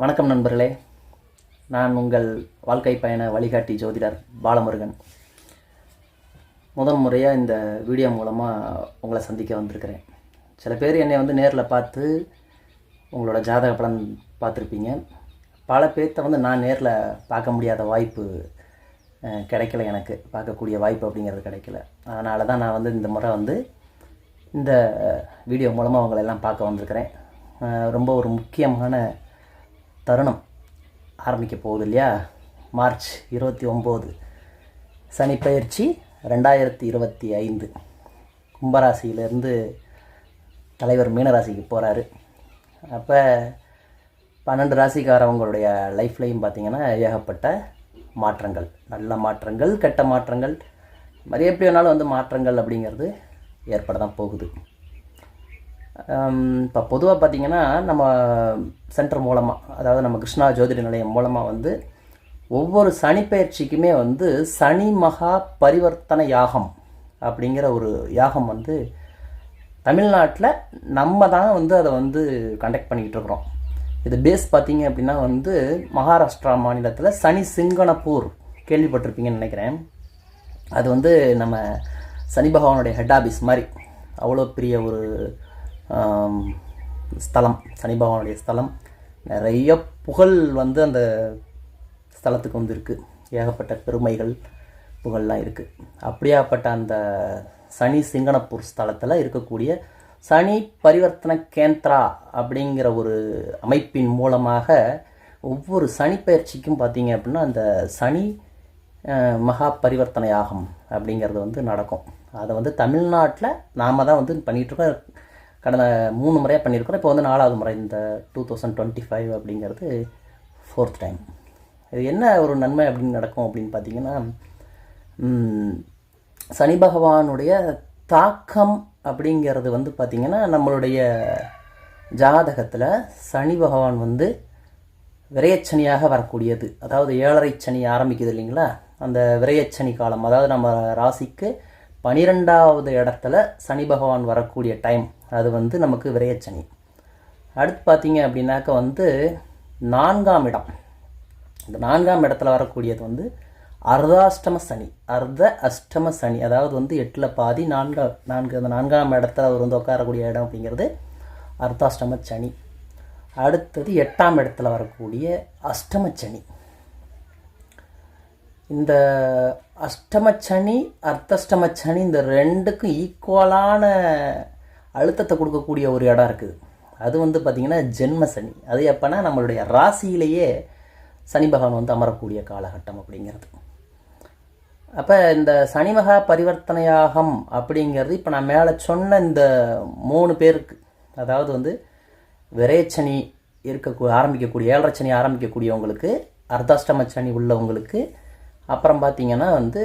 வணக்கம் நண்பர்களே. நான் உங்கள் வாழ்க்கை பயண வழிகாட்டி ஜோதிடர் பாலமுருகன். முதல் முறையாக இந்த வீடியோ மூலமாக உங்களை சந்திக்க வந்திருக்கிறேன். சில பேர் என்னை வந்து நேரில் பார்த்து உங்களோட ஜாதக பலன் பார்த்துருப்பீங்க. பல பேர்த்த வந்து நான் நேரில் பார்க்க முடியாத வாய்ப்பு கிடைக்கல எனக்கு. பார்க்கக்கூடிய வாய்ப்பு அப்படிங்கிறது கிடைக்கல. அதனால தான் நான் வந்து இந்த முறை வந்து இந்த வீடியோ மூலமாக அவங்களெல்லாம் எல்லாம் பார்க்க வந்திருக்கிறேன். ரொம்ப ஒரு முக்கியமான தருணம் ஆரம்பிக்க போகுது இல்லையா? மார்ச் இருபத்தி ஒம்பது. சனிப்பயிற்சி ரெண்டாயிரத்தி இருபத்தி ஐந்து. கும்பராசியிலேருந்து தலைவர் மீனராசிக்கு போகிறாரு அப்போ பன்னெண்டு ராசிக்காரவங்களுடைய லைஃப்லையும் பார்த்தீங்கன்னா ஏகப்பட்ட மாற்றங்கள். நல்ல மாற்றங்கள் கெட்ட மாற்றங்கள். மாதிரி எப்படி வேணாலும் வந்து மாற்றங்கள் அப்படிங்கிறது ஏற்பட தான் போகுது. இப்போ பொதுவாக பார்த்தீங்கன்னா நம்ம சென்டர் மூலமாக அதாவது நம்ம கிருஷ்ணா ஜோதிட நிலையம் மூலமாக வந்து ஒவ்வொரு சனிப்பெயர்ச்சிக்குமே வந்து சனி மகா பரிவர்த்தன யாகம் அப்படிங்கிற ஒரு யாகம் வந்து தமிழ்நாட்டில் நம்ம தான் வந்து அதை வந்து கண்டக்ட் பண்ணிக்கிட்டு இருக்கிறோம். இது பேஸ் பார்த்திங்க அப்படின்னா வந்து மகாராஷ்டிரா மாநிலத்தில் சனி சிங்கனப்பூர் கேள்விப்பட்டிருப்பீங்கன்னு நினைக்கிறேன். அது வந்து நம்ம சனி பகவானுடைய ஹெட் ஆபீஸ் மாதிரி அவ்வளோ பெரிய ஒரு ஸ்தலம் சனி பகவானுடைய ஸ்தலம். நிறைய புகழ் வந்து அந்த ஸ்தலத்துக்கு வந்து இருக்குது ஏகப்பட்ட பெருமைகள் புகழ்லாம் இருக்குது அப்படியாப்பட்ட அந்த சனி சிங்கனப்பூர் ஸ்தலத்தில் இருக்கக்கூடிய சனி பரிவர்த்தன கேந்திரா அப்படிங்கிற ஒரு அமைப்பின் மூலமாக ஒவ்வொரு சனி பயிற்சிக்கும் பார்த்தீங்க அப்படின்னா அந்த சனி மகா பரிவர்த்தனை யாகம் அப்படிங்கிறது வந்து நடக்கும். அதை வந்து தமிழ்நாட்டில் நாம் தான் வந்து பண்ணிகிட்ருக்கோம் கடந்த மூணு முறையாக பண்ணியிருக்கிறோம். இப்போ வந்து நாலாவது முறை இந்த டூ தௌசண்ட் டுவெண்ட்டி ஃபைவ் அப்படிங்கிறது ஃபோர்த் டைம் இது என்ன ஒரு நன்மை அப்படின்னு நடக்கும் அப்படின்னு பார்த்தீங்கன்னா சனி பகவானுடைய தாக்கம் அப்படிங்கிறது வந்து பார்த்திங்கன்னா நம்மளுடைய ஜாதகத்தில் சனி பகவான் வந்து விரையச்சனியாக வரக்கூடியது. அதாவது ஏழரை சனி ஆரம்பிக்குது இல்லைங்களா? அந்த விரையச்சனி காலம் அதாவது நம்ம ராசிக்கு பனிரெண்டாவது இடத்துல சனி பகவான் வரக்கூடிய டைம் அது வந்து நமக்கு விரையச்சனி. அடுத்து பார்த்தீங்க அப்படின்னாக்க வந்து நான்காம் இடம். இந்த நான்காம் இடத்துல வரக்கூடியது வந்து அர்தாஷ்டம சனி. அர்த்த அஷ்டம சனி. அதாவது வந்து எட்டில் பாதி நான்கா நான்கு அந்த நான்காம் இடத்துல அவர் வந்து உட்காரக்கூடிய இடம் அப்படிங்கிறது அர்த்தாஷ்டம சனி. அடுத்தது எட்டாம் இடத்துல வரக்கூடிய அஷ்டம சனி. இந்த அஷ்டமச் சனி அர்த்தஷ்டம சனி இந்த ரெண்டுக்கும் ஈக்குவலான அழுத்தத்தை கொடுக்கக்கூடிய ஒரு இடம் இருக்குது. அது வந்து பார்த்திங்கன்னா ஜென்ம சனி. அது எப்போனா நம்மளுடைய ராசியிலேயே சனி பகவான் வந்து அமரக்கூடிய காலகட்டம் அப்படிங்கிறது. அப்போ இந்த சனி மகா பரிவர்த்தனையாகம் அப்படிங்கிறது இப்போ நான் மேலே சொன்ன இந்த மூணு பேருக்கு அதாவது வந்து விரைச்சனி இருக்க ஆரம்பிக்கக்கூடிய ஏழரை சனி ஆரம்பிக்கக்கூடியவங்களுக்கு அர்த்தாஷ்டம சனி உள்ளவங்களுக்கு அப்புறம் பார்த்திங்கன்னா வந்து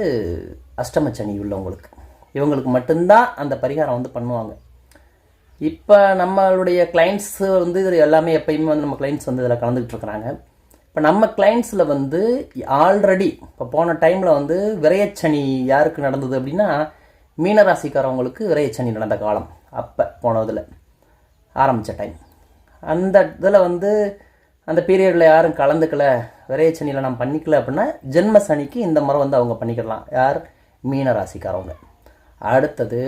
அஷ்டம சனி உள்ளவங்களுக்கு. இவங்களுக்கு மட்டும்தான் அந்த பரிகாரம் வந்து பண்ணுவாங்க. இப்போ நம்மளுடைய கிளைண்ட்ஸ் வந்து இது எல்லாமே எப்பயுமே வந்து நம்ம கிளைண்ட்ஸ் வந்து இதில் கலந்துக்கிட்டு இருக்கிறாங்க. இப்போ நம்ம கிளைண்ட்ஸில் வந்து ஆல்ரெடி இப்போ போன டைமில் வந்து விரையச்சனி யாருக்கு நடந்தது அப்படின்னா மீனராசிக்காரவங்களுக்கு விரையச்சனி நடந்த காலம் அப்போ போனதில் ஆரம்பித்த டைம் அந்த இதில் வந்து அந்த பீரியடில் யாரும் கலந்துக்கல விரையச்சனியில் நான் பண்ணிக்கல அப்படின்னா ஜென்ம சனிக்கு இந்த முறை வந்து அவங்க பண்ணிக்கலாம். யார்? மீனராசிக்காரவங்க. அடுத்தது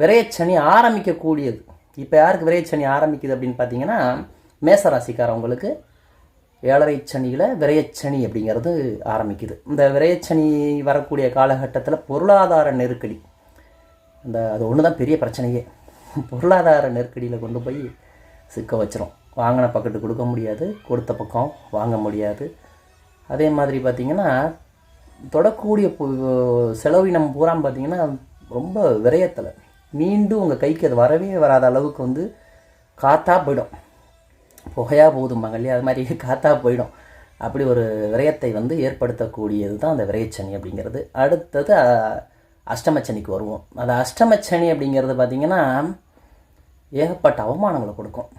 விரையச்சனி ஆரம்பிக்கக்கூடியது. இப்போ யாருக்கு விரையச்சனி ஆரம்பிக்குது அப்படின்னு பார்த்தீங்கன்னா மேசராசிக்காரவங்களுக்கு ஏழரை சனியில் விரையச்சனி அப்படிங்கிறது ஆரம்பிக்குது. இந்த விரையச்சனி வரக்கூடிய காலகட்டத்தில் பொருளாதார நெருக்கடி. அந்த அது ஒன்று தான் பெரிய பிரச்சனையே. பொருளாதார நெருக்கடியில் கொண்டு போய் சிக்க வச்சிரும். வாங்கின பக்கத்து கொடுக்க முடியாது கொடுத்த பக்கம் வாங்க முடியாது. அதே மாதிரி பார்த்திங்கன்னா தொடக்கூடிய செலவினம் பூரா பார்த்திங்கன்னா ரொம்ப விரயத்தில். மீண்டும் உங்கள் கைக்கு அது வரவே வராத அளவுக்கு வந்து காத்தா போயிடும். புகையாக போகுதும்பாங்க இல்லையா? அது மாதிரி காத்தா போயிடும். அப்படி ஒரு விரயத்தை வந்து ஏற்படுத்தக்கூடியது தான் அந்த விரயச்சனி அப்படிங்கிறது. அடுத்தது அஷ்டமச்சனிக்கு வருவோம். அது அஷ்டமச்சனி அப்படிங்கிறது பார்த்திங்கன்னா ஏகப்பட்ட அவமானங்களை கொடுக்கும்.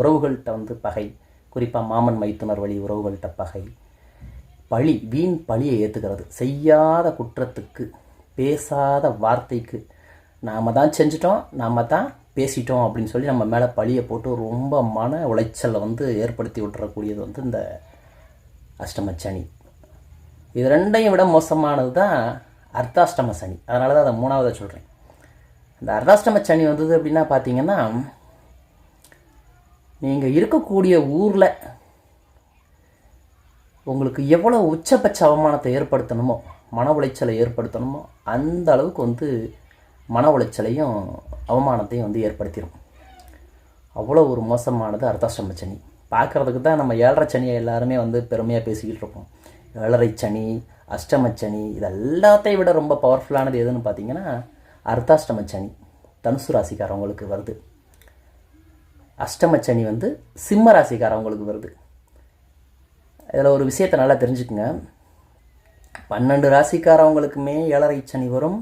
உறவுகள்கிட்ட வந்து பகை. குறிப்பாக மாமன் மைத்துனர் வழி உறவுகள்கிட்ட பகை. பழி வீண் பழியை ஏற்றுக்கிறது செய்யாத குற்றத்துக்கு பேசாத வார்த்தைக்கு நாம் தான் செஞ்சிட்டோம் நாம் தான் பேசிட்டோம் அப்படின்னு சொல்லி நம்ம மேலே பழியை போட்டு ரொம்ப மன உளைச்சலை வந்து ஏற்படுத்தி விட்டுறக்கூடியது வந்து இந்த அஷ்டம சனி. இது ரெண்டையும் விட மோசமானது தான் அர்த்தாஷ்டம சனி. அதனால தான் அதை மூணாவதை சொல்கிறேன் இந்த அர்த்தாஷ்டம சனி வந்தது அப்படின்னா பார்த்தீங்கன்னா நீங்கள் இருக்கக்கூடிய ஊரில் உங்களுக்கு எவ்வளோ உச்சபட்ச அவமானத்தை ஏற்படுத்தணுமோ மன உளைச்சலை ஏற்படுத்தணுமோ அந்த அளவுக்கு வந்து மன உளைச்சலையும் அவமானத்தையும் வந்து ஏற்படுத்திடும் அவ்வளோ ஒரு மோசமானது அர்த்தாஷ்டம சனி. பார்க்குறதுக்கு தான் நம்ம ஏழரை சனியை எல்லாருமே வந்து பெருமையாக பேசிக்கிட்டு இருப்போம். ஏழரை சனி அஷ்டம சனி இது எல்லாத்தையும் விட ரொம்ப பவர்ஃபுல்லானது எதுன்னு பார்த்தீங்கன்னா அர்த்தாஷ்டம சனி தனுசு ராசிக்காரவங்களுக்கு வருது. அஷ்டம சனி வந்து சிம்ம ராசிக்காரவங்களுக்கு வருது. இதில் ஒரு விஷயத்தை நல்லா தெரிஞ்சுக்குங்க. பன்னெண்டு ராசிக்காரவங்களுக்குமே ஏழரை சனி வரும்.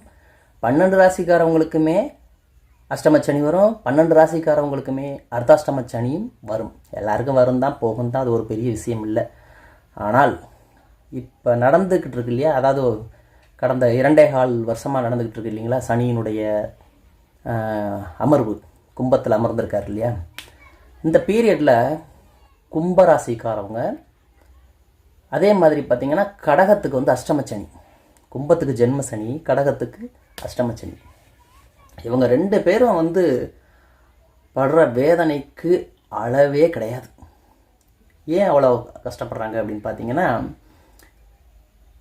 பன்னெண்டு ராசிக்காரவங்களுக்குமே அஷ்டம சனி வரும். பன்னெண்டு ராசிக்காரவங்களுக்குமே அர்த்தாஷ்டம சனியும் வரும். எல்லாருக்கும் வரும் தான் போகும் தான் அது ஒரு பெரிய விஷயம் இல்லை. ஆனால் இப்போ நடந்துக்கிட்டு இருக்கு இல்லையா? அதாவது கடந்த இரண்டே கால் வருஷமாக நடந்துக்கிட்டு இருக்கு இல்லைங்களா? சனியினுடைய அமர்வு கும்பத்தில் அமர்ந்திருக்கார் இல்லையா? இந்த பீரியடில் கும்பராசிக்காரவங்க அதே மாதிரி பார்த்திங்கன்னா கடகத்துக்கு வந்து அஷ்டமச்சனி கும்பத்துக்கு ஜென்ம சனி கடகத்துக்கு அஷ்டம சனி. இவங்க ரெண்டு பேரும் வந்து படுற வேதனைக்கு அளவே கிடையாது. ஏன் அவ்வளோ கஷ்டப்படுறாங்க அப்படின்னு பார்த்தீங்கன்னா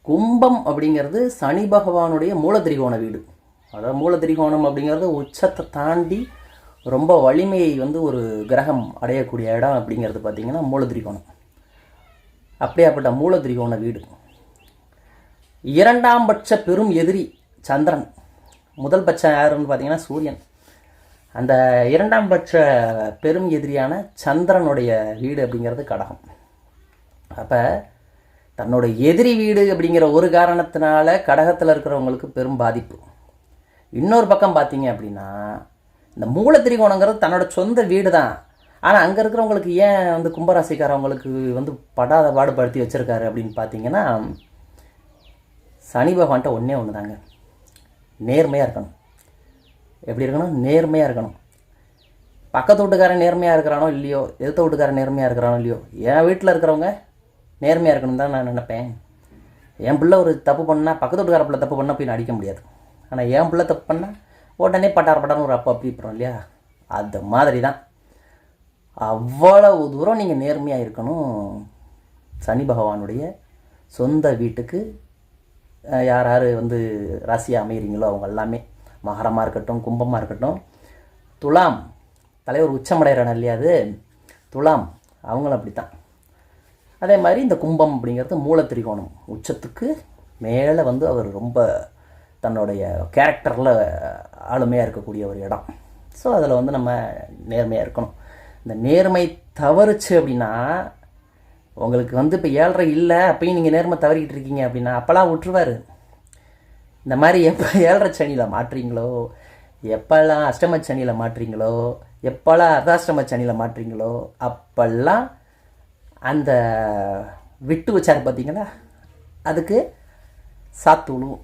கும்பம் அப்படிங்கிறது சனி பகவானுடைய மூலத்திரிகோண வீடு. அதாவது மூலத்திரிகோணம் அப்படிங்கிறது உச்சத்தை தாண்டி ரொம்ப வலிமையை வந்து ஒரு கிரகம் அடையக்கூடிய இடம் அப்படிங்கிறது பார்த்திங்கன்னா மூலத்திரிகோணம். அப்படியாப்பட்ட மூலதிரிகோண வீடு. இரண்டாம் பட்ச பெரும் எதிரி சந்திரன். முதல் பட்சம் யாருன்னு பார்த்தீங்கன்னா சூரியன். அந்த இரண்டாம் பட்ச பெரும் எதிரியான சந்திரனுடைய வீடு அப்படிங்கிறது கடகம். அப்போ தன்னோட எதிரி வீடு அப்படிங்கிற ஒரு காரணத்தினால கடகத்தில் இருக்கிறவங்களுக்கு பெரும் பாதிப்பு. இன்னொரு பக்கம் பார்த்தீங்க அப்படின்னா இந்த மூலத்திரிகோணங்கிறது தன்னோட சொந்த வீடு தான் ஆனால் அங்கே இருக்கிறவங்களுக்கு ஏன் வந்து கும்பராசிக்காரவங்களுக்கு வந்து படாத பாடுபடுத்தி வச்சுருக்காரு அப்படின்னு பார்த்தீங்கன்னா சனி பகவான்கிட்ட ஒன்றே ஒன்று தாங்க நேர்மையாக இருக்கணும். எப்படி இருக்கணும்? நேர்மையாக இருக்கணும். பக்கத்து வீட்டுக்காரன் நேர்மையாக இருக்கிறானோ இல்லையோ எதிர்த்த வீட்டுக்காரன் நேர்மையாக இருக்கிறானோ இல்லையோ என் வீட்டில் இருக்கிறவங்க நேர்மையாக இருக்கணும் தான் நான் நினைப்பேன். என் பிள்ளை ஒரு தப்பு பண்ணால் பக்கத்து வீட்டுக்கார பிள்ளை தப்பு பண்ணால் போய் நான் அடிக்க முடியாது. ஆனால் என் பிள்ளை தப்பு பண்ணால் உடனே பட்டார் பட்டார்னு ஒரு அப்பா அப்படி போகிறோம் இல்லையா? அது மாதிரி தான் அவ்வளவு தூரம் நீங்கள் நேர்மையாக இருக்கணும். சனி பகவானுடைய சொந்த வீட்டுக்கு யார் யார் வந்து ராசியாக அமைகிறீங்களோ அவங்க எல்லாமே மகரமாக இருக்கட்டும் கும்பமாக இருக்கட்டும் துலாம் தலைவர் உச்சமடைகிறான் இல்லையா அது? துலாம் அவங்களும் அப்படி தான் அதே மாதிரி இந்த கும்பம் அப்படிங்கிறது மூலத்திரிகோணம் உச்சத்துக்கு மேலே வந்து அவர் ரொம்ப தன்னுடைய கேரக்டரில் ஆளுமையாக இருக்கக்கூடிய ஒரு இடம். ஸோ அதில் வந்து நம்ம நேர்மையாக இருக்கணும். இந்த நேர்மை தவறுச்சு அப்படின்னா உங்களுக்கு வந்து இப்போ ஏழ்ரை இல்லை அப்பயும் நீங்கள் நேர்மை தவறிக்கிட்டு இருக்கீங்க அப்படின்னா அப்போல்லாம் விட்டுருவார் இந்த மாதிரி எப்போ ஏழரை சனியில் மாட்டுறீங்களோ எப்போல்லாம் அஷ்டம சனியில் மாட்டுறீங்களோ எப்போல்லாம் அர்த்தாஷ்டம சனியில் மாட்டுறீங்களோ அப்போல்லாம் அந்த விட்டு வச்சார் பார்த்தீங்களா அதுக்கு சாத்துழும்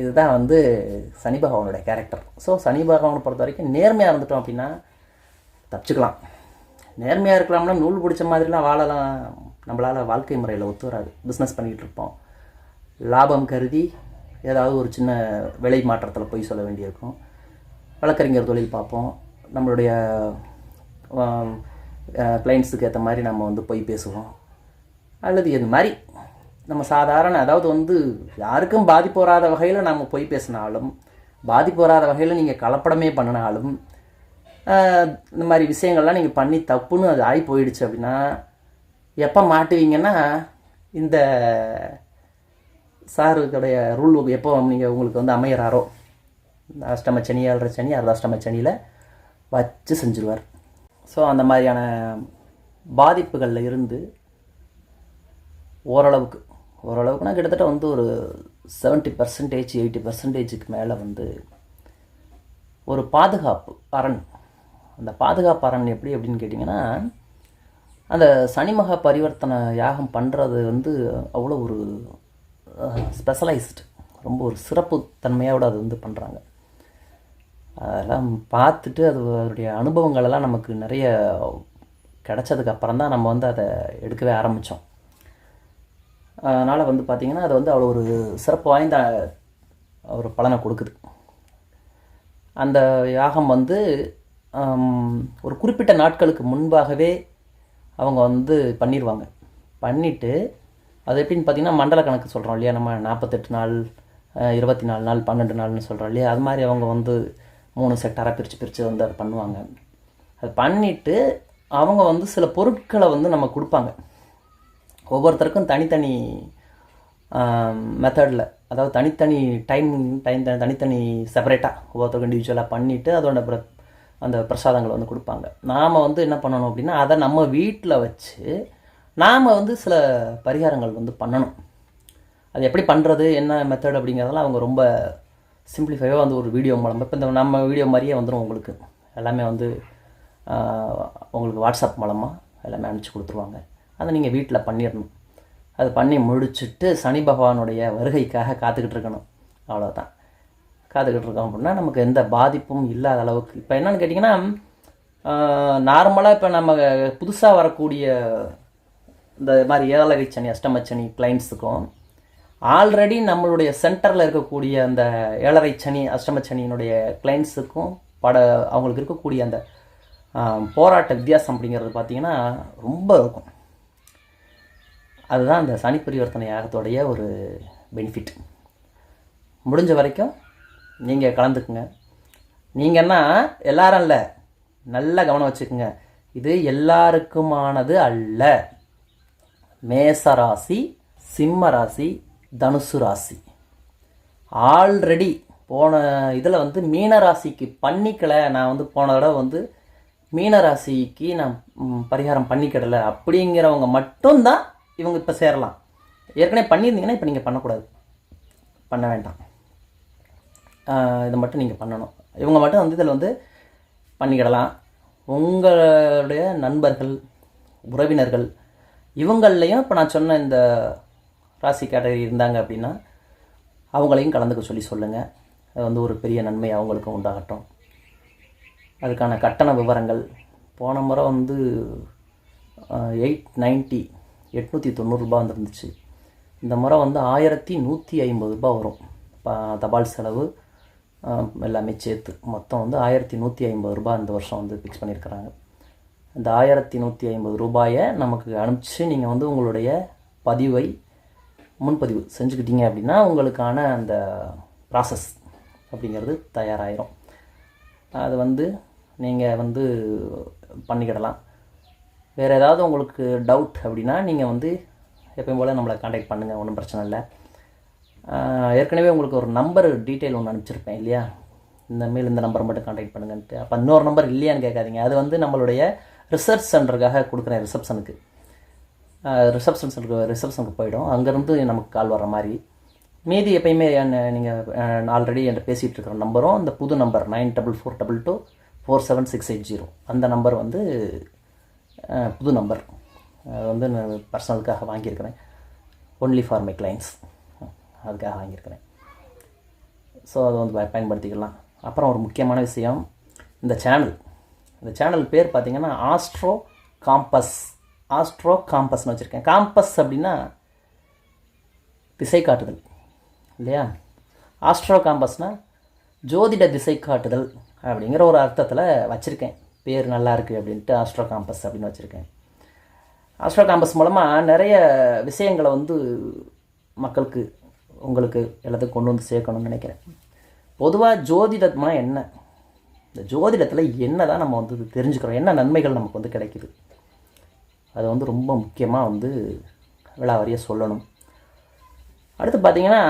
இதுதான் வந்து சனி பகவானுடைய கேரக்டர் ஸோ சனி பகவானை பொறுத்த வரைக்கும் நேர்மையாக இருந்துட்டோம் அப்படின்னா தப்பிச்சுக்கலாம். நேர்மையாக இருக்கலாம்னா நூல் பிடிச்ச மாதிரிலாம் வாழலாம். நம்மளால் வாழ்க்கை முறையில் ஒத்து வராது. பிஸ்னஸ் பண்ணிகிட்டு இருப்போம். லாபம் கருதி ஏதாவது ஒரு சின்ன விலை மாற்றத்தில் போய் சொல்ல வேண்டியிருக்கும். வழக்கறிஞர் தொழில் பார்ப்போம். நம்மளுடைய கிளைண்ட்ஸுக்கு ஏற்ற மாதிரி நம்ம வந்து போய் பேசுவோம். அல்லது இது மாதிரி நம்ம சாதாரண அதாவது வந்து யாருக்கும் பாதிப்பு வராத வகையில் நம்ம போய் பேசினாலும் பாதிப்பு வராத வகையில் நீங்கள் கலப்படமே பண்ணினாலும் இந்த மாதிரி விஷயங்கள்லாம் நீங்கள் பண்ணி தப்புன்னு அது ஆகி போயிடுச்சு அப்படின்னா எப்போ மாட்டுவீங்கன்னா இந்த சாருக்குடைய ரூல் எப்போ நீங்கள் உங்களுக்கு வந்து அமையிறாரோ அஷ்டம சனி ஏழரை சனி அர்தாஷ்டம சனியில் வச்சு செஞ்சுருவார். ஸோ அந்த மாதிரியான பாதிப்புகளில் இருந்து ஓரளவுக்கு ஓரளவுக்குனா கிட்டத்தட்ட வந்து ஒரு செவன்ட்டி பர்சன்டேஜ் எயிட்டி பர்சன்டேஜுக்கு மேலே வந்து ஒரு பாதுகாப்பு அரண். அந்த பாதுகாப்பு அரண் எப்படி அப்படின்னு கேட்டிங்கன்னா அந்த சனிமகா பரிவர்த்தனை யாகம் பண்ணுறது வந்து அவ்வளோ ஒரு ஸ்பெஷலைஸ்டு ரொம்ப ஒரு சிறப்பு தன்மையோடு அது வந்து பண்ணுறாங்க அதெல்லாம் பார்த்துட்டு அது அதனுடைய அனுபவங்களெல்லாம் நமக்கு நிறைய கிடச்சதுக்கு அப்புறம் தான் நம்ம வந்து அதை எடுக்கவே ஆரம்பித்தோம் அதனால் வந்து பார்த்திங்கன்னா அது வந்து அவ்வளோ ஒரு சிறப்பு வாய்ந்த ஒரு பலனை கொடுக்குது. அந்த யாகம் வந்து ஒரு குறிப்பிட்ட நாட்களுக்கு முன்பாகவே அவங்க வந்து பண்ணிடுவாங்க பண்ணிவிட்டு அது எப்படின்னு பார்த்தீங்கன்னா மண்டல கணக்கு சொல்கிறோம் இல்லையா? நம்ம நாற்பத்தெட்டு நாள் இருபத்தி நாலு நாள் பன்னெண்டு நாள்னு சொல்கிறோம் இல்லையா? அது மாதிரி அவங்க வந்து மூணு செக்டராக பிரித்து பிரித்து வந்து அதை பண்ணுவாங்க. அது பண்ணிவிட்டு அவங்க வந்து சில பொருட்களை வந்து நம்ம கொடுப்பாங்க. ஒவ்வொருத்தருக்கும் தனித்தனி மெத்தடில் அதாவது தனித்தனி டைம் டைம் தனித்தனி செப்பரேட்டாக ஒவ்வொருத்தருக்கும் இண்டிவிஜுவலாக பண்ணிவிட்டு அதோட பிர அந்த பிரசாதங்களை வந்து கொடுப்பாங்க. நாம் வந்து என்ன பண்ணணும் அப்படின்னா அதை நம்ம வீட்டில் வச்சு நாம் வந்து சில பரிகாரங்கள் வந்து பண்ணணும். அது எப்படி பண்ணுறது என்ன மெத்தட் அப்படிங்கிறதெல்லாம் அவங்க ரொம்ப சிம்பிளிஃபைவாக வந்து ஒரு வீடியோ மூலமாக இப்போ இந்த நம்ம வீடியோ மாதிரியே வந்துடும் உங்களுக்கு. எல்லாமே வந்து உங்களுக்கு வாட்ஸ்அப் மூலமாக எல்லாமே அனுப்பிச்சி கொடுத்துருவாங்க. அதை நீங்கள் வீட்டில் பண்ணிடணும். அது பண்ணி முடிச்சுட்டு சனி பகவானுடைய வருகைக்காக காத்துக்கிட்டு இருக்கணும். அவ்வளோதான் காத்துக்கிட்டு இருக்கோம் அப்படின்னா நமக்கு எந்த பாதிப்பும் இல்லாத அளவுக்கு. இப்போ என்னன்னு கேட்டிங்கன்னா நார்மலாக இப்போ நம்ம புதுசாக வரக்கூடிய இந்த மாதிரி ஏழரை சனி அஷ்டமச்சனி கிளைண்ட்ஸுக்கும் ஆல்ரெடி நம்மளுடைய சென்டரில் இருக்கக்கூடிய அந்த ஏழரை சனி அஷ்டமச்சனியினுடைய கிளைண்ட்ஸுக்கும் பட அவங்களுக்கு இருக்கக்கூடிய அந்த போராட்ட வித்தியாசம் அப்படிங்கிறது பார்த்தீங்கன்னா ரொம்ப இருக்கும். அதுதான் அந்த சனி பரிவர்த்தனை யாகத்தோடைய ஒரு பெனிஃபிட் முடிஞ்ச வரைக்கும் நீங்கள் கலந்துக்குங்க. நீங்கன்னா எல்லாரும் இல்லை. நல்லா கவனம் வச்சுக்கோங்க. இது எல்லாருக்குமானது அல்ல. மேச ராசி சிம்ம ராசி தனுசு ராசி. ஆல்ரெடி போன இதில் வந்து மீன ராசிக்கு நான் வந்து போன தடவை வந்து மீன ராசிக்கு நான் பரிகாரம் பண்ணிக்கிடலை. அப்படிங்கிறவங்க மட்டும்தான் இவங்க இப்போ சேரலாம். ஏற்கனவே பண்ணியிருந்தீங்கன்னா இப்போ நீங்கள் பண்ணக்கூடாது. பண்ண வேண்டாம். இதை மட்டும் நீங்கள் பண்ணணும். இவங்க மட்டும் வந்து இதில் வந்து பண்ணிக்கிடலாம். உங்களுடைய நண்பர்கள் உறவினர்கள் இவங்கள்லையும் இப்போ நான் சொன்ன இந்த ராசி கேட்டகரி இருந்தாங்க அப்படின்னா அவங்களையும் கலந்துக்க சொல்லி சொல்லுங்கள் அது வந்து ஒரு பெரிய நன்மை அவங்களுக்கும் உண்டாகட்டும். அதுக்கான கட்டண விவரங்கள். போன முறை வந்து எயிட் நைன்ட்டி எட்நூற்றி தொண்ணூறுரூபா வந்துருந்துச்சு. இந்த முறை வந்து ஆயிரத்தி நூற்றி ஐம்பது ரூபாய் வரும். ப- தபால் செலவு. எல்லாமே சேர்த்து மொத்தம் வந்து ஆயிரத்தி நூற்றி ஐம்பது ரூபாய் இந்த வருஷம் வந்து ஃபிக்ஸ் பண்ணியிருக்கிறாங்க. இந்த ஆயிரத்தி நூற்றி ஐம்பது ரூபாயை நமக்கு அனுப்பிச்சு நீங்கள் வந்து உங்களுடைய பதிவை முன்பதிவு செஞ்சுக்கிட்டீங்க அப்படின்னா உங்களுக்கான அந்த ப்ராசஸ் அப்படிங்கிறது தயாராகிரும் அது வந்து நீங்கள் வந்து பண்ணிக்கிடலாம். வேறு ஏதாவது உங்களுக்கு டவுட் அப்படின்னா நீங்கள் வந்து எப்பயும் போல் நம்மளை காண்டாக்ட் பண்ணுங்கள் ஒன்றும் பிரச்சனை இல்லை. ஏற்கனவே உங்களுக்கு ஒரு நம்பர் டீட்டெயில் ஒன்று அனுப்பிச்சிருப்பேன் இல்லையா? இந்த மேல் இந்த நம்பர் மட்டும் காண்டாக்ட் பண்ணுங்கன்ட்டு. அப்போ இன்னொரு நம்பர் இல்லையான்னு கேட்காதீங்க. அது வந்து நம்மளுடைய ரிசர்ச் சென்டருக்காக கொடுக்குறேன் ரிசப்ஷனுக்கு ரிசப்ஷன் சென்டருக்கு ரிசப்ஷனுக்கு போயிடும். அங்கேருந்து நமக்கு கால் வர மாதிரி. மீதி எப்பயுமே நீங்கள் ஆல்ரெடி என்கிட்ட பேசிகிட்டு இருக்கிற நம்பரும் அந்த புது number nine double four double two four seven six eight zero அந்த நம்பர் வந்து புது நம்பர் அது வந்து நான் பர்சனலுக்காக வாங்கியிருக்கிறேன். ஒன்லி ஃபார் மை கிளைண்ட்ஸ் அதுக்காக வாங்கியிருக்கிறேன். ஸோ அதை வந்து பயன்படுத்திக்கலாம். அப்புறம் ஒரு முக்கியமான விஷயம் இந்த சேனல் இந்த சேனல் பேர் பார்த்தீங்கன்னா ஆஸ்ட்ரோ காம்பஸ் ஆஸ்ட்ரோ காம்பஸ்னு வச்சுருக்கேன். காம்பஸ் அப்படின்னா திசை காட்டுதல் இல்லையா ஆஸ்ட்ரோ காம்பஸ்னால் ஜோதிட திசை காட்டுதல் அப்படிங்கிற ஒரு அர்த்தத்தில் வச்சுருக்கேன். பேர் நல்லா இருக்குது அப்படின்ட்டு ஆஸ்ட்ரோ காம்பஸ் அப்படின்னு வச்சுருக்கேன். ஆஸ்ட்ரோ காம்பஸ் மூலமாக நிறைய விஷயங்களை வந்து மக்களுக்கு உங்களுக்கு எல்லாத்தையும் கொண்டு வந்து சேர்க்கணும்னு நினைக்கிறேன். பொதுவாக ஜோதிடம்னா என்ன? இந்த ஜோதிடத்தில் என்ன தான் நம்ம வந்து தெரிஞ்சுக்கிறோம். என்ன நன்மைகள் நமக்கு வந்து கிடைக்குது? அது வந்து ரொம்ப முக்கியமாக வந்து விழாவாரியாக சொல்லணும். அடுத்து பார்த்தீங்கன்னா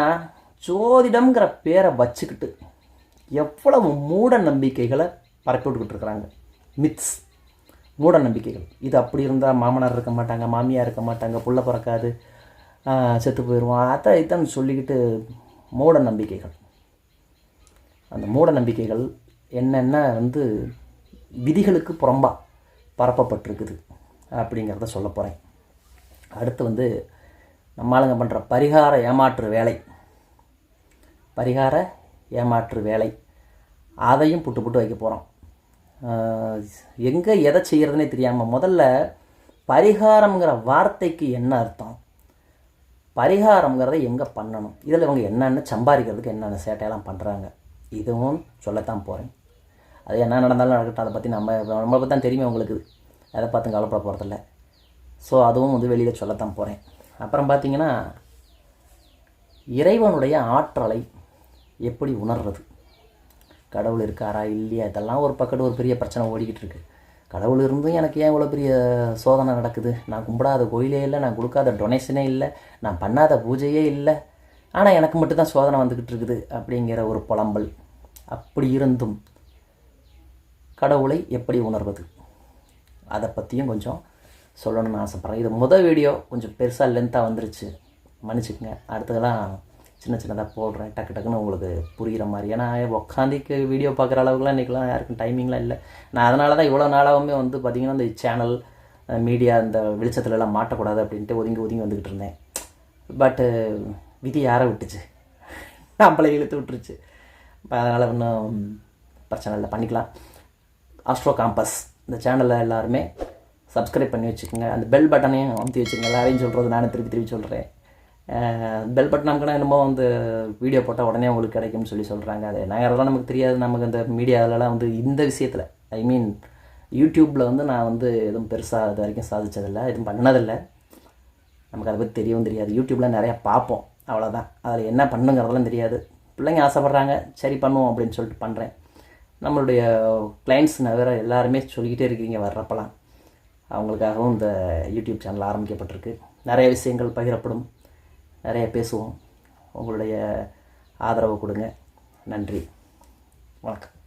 ஜோதிடம்ங்கிற பேரை வச்சுக்கிட்டு எவ்வளவு மூட நம்பிக்கைகளை பரப்பி விட்டுக்கிட்டு இருக்கிறாங்க. மித்ஸ் மூட நம்பிக்கைகள். இது அப்படி இருந்தால் மாமனார் இருக்க மாட்டாங்க மாமியார் இருக்க மாட்டாங்க புள்ள பிறக்காது செத்து போயிடுவான் அதான் இதான் சொல்லிக்கிட்டு மூட நம்பிக்கைகள். அந்த மூட நம்பிக்கைகள் என்னென்ன வந்து விதிகளுக்கு புறம்பாக பரப்பப்பட்டிருக்குது அப்படிங்கிறத சொல்ல போகிறேன் அடுத்து வந்து நம்ம ஆளுங்க பண்ணுற பரிகார ஏமாற்று வேலை. பரிகார ஏமாற்று வேலை. அதையும் புட்டு புட்டு வைக்க போகிறோம் எங்கே எதை செய்கிறதுனே தெரியாமல் முதல்ல பரிகாரம்ங்கிற வார்த்தைக்கு என்ன அர்த்தம்? பரிகாரங்கிறத எங்கே பண்ணணும்? இதில் இவங்க என்னென்ன சம்பாதிக்கிறதுக்கு என்னென்ன சேட்டையெல்லாம் பண்ணுறாங்க இதுவும் சொல்லத்தான் போகிறேன் அது என்ன நடந்தாலும் நடக்கட்டும். அதை பற்றி நம்ம நம்மளை பற்றி தான் தெரியுமே உங்களுக்கு. அதை பார்த்து கவலைப்பட போகிறதில்ல ஸோ அதுவும் வந்து வெளியில் சொல்லத்தான் போகிறேன் அப்புறம் பார்த்தீங்கன்னா இறைவனுடைய ஆற்றலை எப்படி உணர்றது? கடவுள் இருக்காரா? இல்லையா? இதெல்லாம் ஒரு பக்கத்து ஒரு பெரிய பிரச்சனை ஓடிக்கிட்டு இருக்குது கடவுள் இருந்தும் எனக்கு ஏன் இவ்வளோ பெரிய சோதனை நடக்குது? நான் கும்பிடாத கோயிலே இல்லை நான் கொடுக்காத டொனேஷனே இல்லை நான் பண்ணாத பூஜையே இல்லை. ஆனால் எனக்கு மட்டும்தான் சோதனை வந்துக்கிட்டு இருக்குது அப்படிங்கிற ஒரு புலம்பல். அப்படி இருந்தும் கடவுளை எப்படி உணர்வது? அதை பற்றியும் கொஞ்சம் சொல்லணும்னு ஆசைப்பட்றேன். இது முதல் வீடியோ கொஞ்சம் பெருசாக லென்த்தாக வந்துருச்சு. மன்னிச்சுக்கங்க. அடுத்ததெல்லாம் சின்ன சின்னதாக போடுறேன் டக்கு டக்குன்னு உங்களுக்கு புரிகிற மாதிரி. ஏன்னா உக்காந்திக்கு வீடியோ பார்க்குற அளவுக்குலாம் இன்றைக்கெலாம் யாருக்கும் டைமிங்லாம் இல்லை. நான் அதனால தான் இவ்வளோ நாளாகவுமே வந்து பார்த்திங்கன்னா இந்த சேனல் மீடியா இந்த வெளிச்சத்துலலாம் மாட்டக்கூடாது அப்படின்ட்டு ஒதுங்கி ஒதுங்கி வந்துக்கிட்டு இருந்தேன். பட்டு விதி யாரை விட்டுச்சு? நம்மளை இழுத்து விட்டுருச்சு. இப்போ அதனால் இன்னும் பிரச்சனை இல்லை பண்ணிக்கலாம். ஆஸ்ட்ரோ காம்பஸ் இந்த சேனலில் எல்லாருமே சப்ஸ்கிரைப் பண்ணி வச்சுக்கோங்க. அந்த பெல் பட்டனையும் அமுத்தி வச்சுக்கோங்க. எல்லாரையும் சொல்கிறது நானும் திருப்பி திருப்பி சொல்கிறேன் பெல் பட்டன் நமக்குனா என்னமோ வந்து வீடியோ போட்டால் உடனே உங்களுக்கு கிடைக்கும்னு சொல்லி சொல்கிறாங்க அது அதெல்லாம் நமக்கு தெரியாது நமக்கு அந்த மீடியாவிலலாம் வந்து இந்த விஷயத்தில். ஐ மீன் யூடியூப்பில் வந்து நான் வந்து எதுவும் பெருசாக இது வரைக்கும் சாதிச்சதில்லை எதுவும் பண்ணதில்லை நமக்கு அதை பற்றி தெரியவும் தெரியாது. யூடியூப்பில் நிறையா பார்ப்போம் அவ்வளோதான் அதில் என்ன பண்ணுங்கிறதெல்லாம் தெரியாது. பிள்ளைங்க ஆசைப்பட்றாங்க சரி பண்ணுவோம் அப்படின்னு சொல்லிட்டு பண்ணுறேன் நம்மளுடைய கிளைண்ட்ஸ் வேறு எல்லாருமே சொல்லிக்கிட்டே இருக்கீங்க வர்றப்பெல்லாம். அவங்களுக்காகவும் இந்த யூடியூப் சேனல் ஆரம்பிக்கப்பட்டிருக்கு. நிறைய விஷயங்கள் பகிரப்படும். நிறைய பேசுவோம். உங்களுடைய ஆதரவு கொடுங்க. நன்றி. வணக்கம்.